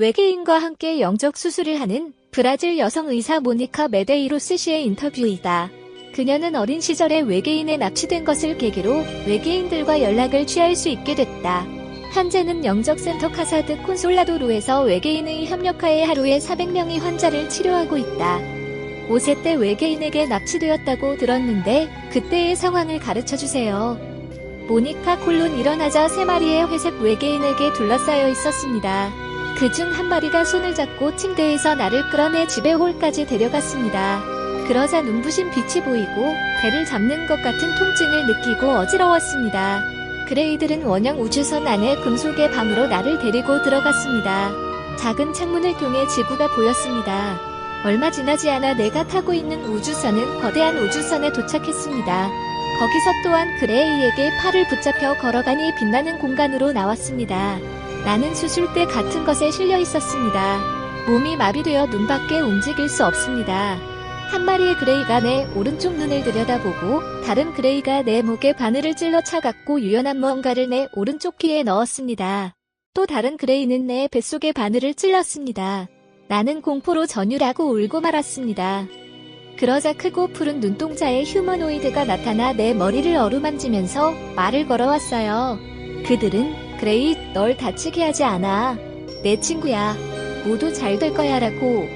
외계인과 함께 영적 수술을 하는 브라질 여성 의사 모니카 메데이로스 씨의 인터뷰이다. 그녀는 어린 시절에 외계인에 납치된 것을 계기로 외계인들과 연락을 취할 수 있게 됐다. 현재는 영적센터 카사드 콘솔라도루에서 외계인의 협력하에 하루에 400명의 환자를 치료하고 있다. 5세 때 외계인에게 납치되었다고 들었는데 그때의 상황을 가르쳐 주세요. 모니카 콜론 일어나자 세 마리의 회색 외계인에게 둘러싸여 있었습니다. 그 중 한 마리가 손을 잡고 침대에서 나를 끌어내 집의 홀까지 데려갔습니다. 그러자 눈부신 빛이 보이고 배를 잡는 것 같은 통증을 느끼고 어지러웠습니다. 그레이들은 원형 우주선 안에 금속의 방으로 나를 데리고 들어갔습니다. 작은 창문을 통해 지구가 보였습니다. 얼마 지나지 않아 내가 타고 있는 우주선은 거대한 우주선에 도착했습니다. 거기서 또한 그레이에게 팔을 붙잡혀 걸어가니 빛나는 공간으로 나왔습니다. 나는 수술대 같은 것에 실려 있었습니다. 몸이 마비되어 눈밖에 움직일 수 없습니다. 한 마리의 그레이가 내 오른쪽 눈을 들여다보고 다른 그레이가 내 목에 바늘을 찔러 차갑고 유연한 무언가를 내 오른쪽 귀에 넣었습니다. 또 다른 그레이는 내 뱃속에 바늘을 찔렀습니다. 나는 공포로 전율하고 울고 말았습니다. 그러자 크고 푸른 눈동자의 휴머노이드가 나타나 내 머리를 어루만지면서 말을 걸어왔어요. 그들은 그레이 널 다치게 하지 않아. 내 친구야. 모두 잘 될 거야 라고.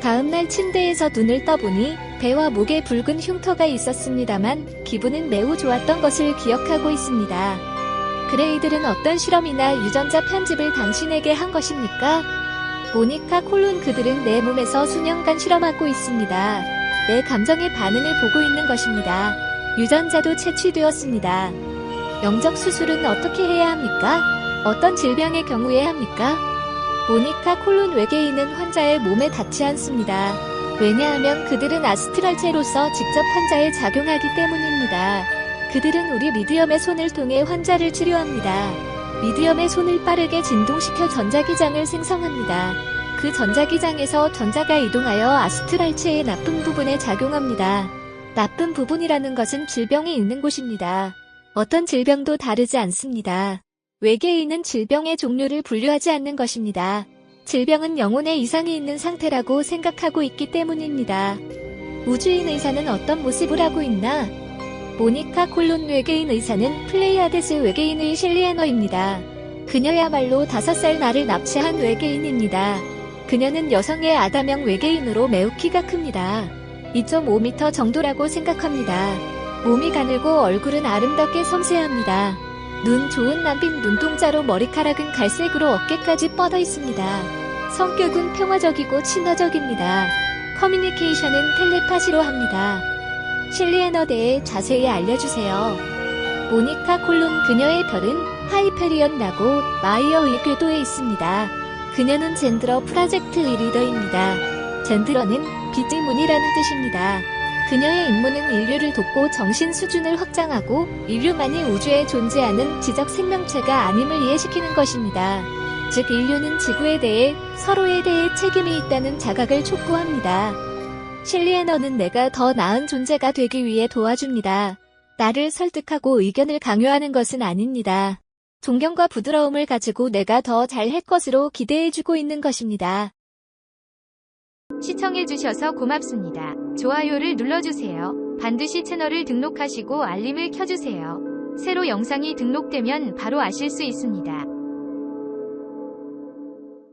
다음날 침대에서 눈을 떠보니 배와 목에 붉은 흉터가 있었습니다만 기분은 매우 좋았던 것을 기억하고 있습니다. 그레이들은 어떤 실험이나 유전자 편집을 당신에게 한 것입니까? 모니카 콜론 그들은 내 몸에서 수년간 실험하고 있습니다. 내 감정의 반응을 보고 있는 것입니다. 유전자도 채취되었습니다. 영적 수술은 어떻게 해야 합니까? 어떤 질병의 경우에 합니까? 모니카 콜론 외계인은 환자의 몸에 닿지 않습니다. 왜냐하면 그들은 아스트랄체로서 직접 환자에 작용하기 때문입니다. 그들은 우리 미디엄의 손을 통해 환자를 치료합니다. 미디엄의 손을 빠르게 진동시켜 전자기장을 생성합니다. 그 전자기장에서 전자가 이동하여 아스트랄체의 나쁜 부분에 작용합니다. 나쁜 부분이라는 것은 질병이 있는 곳입니다. 어떤 질병도 다르지 않습니다. 외계인은 질병의 종류를 분류하지 않는 것입니다. 질병은 영혼의 이상이 있는 상태라고 생각하고 있기 때문입니다. 우주인 의사는 어떤 모습을 하고 있나? 모니카 콜론 외계인 의사는 플레이아데스 외계인의 실리에너입니다. 그녀야말로 다섯 살 나를 납치한 외계인입니다. 그녀는 여성의 아다명 외계인으로 매우 키가 큽니다. 2.5m 정도라고 생각합니다. 몸이 가늘고 얼굴은 아름답게 섬세합니다. 눈 좋은 남빈 눈동자로 머리카락은 갈색으로 어깨까지 뻗어 있습니다. 성격은 평화적이고 친화적입니다. 커뮤니케이션은 텔레파시로 합니다. 실리에너 대해 자세히 알려주세요. 모니카 콜론 그녀의 별은 하이페리언 라고 마이어 의 궤도에 있습니다. 그녀는 젠드러 프라젝트의 리더입니다. 젠드러는 빛의 문이라는 뜻입니다. 그녀의 임무는 인류를 돕고 정신 수준을 확장하고 인류만이 우주에 존재하는 지적 생명체가 아님을 이해시키는 것입니다. 즉 인류는 지구에 대해 서로에 대해 책임이 있다는 자각을 촉구합니다. 실리에너는 내가 더 나은 존재가 되기 위해 도와줍니다. 나를 설득하고 의견을 강요하는 것은 아닙니다. 존경과 부드러움을 가지고 내가 더 잘 할 것으로 기대해주고 있는 것입니다. 시청해주셔서 고맙습니다. 좋아요를 눌러주세요. 반드시 채널을 등록하시고 알림을 켜주세요. 새로 영상이 등록되면 바로 아실 수 있습니다.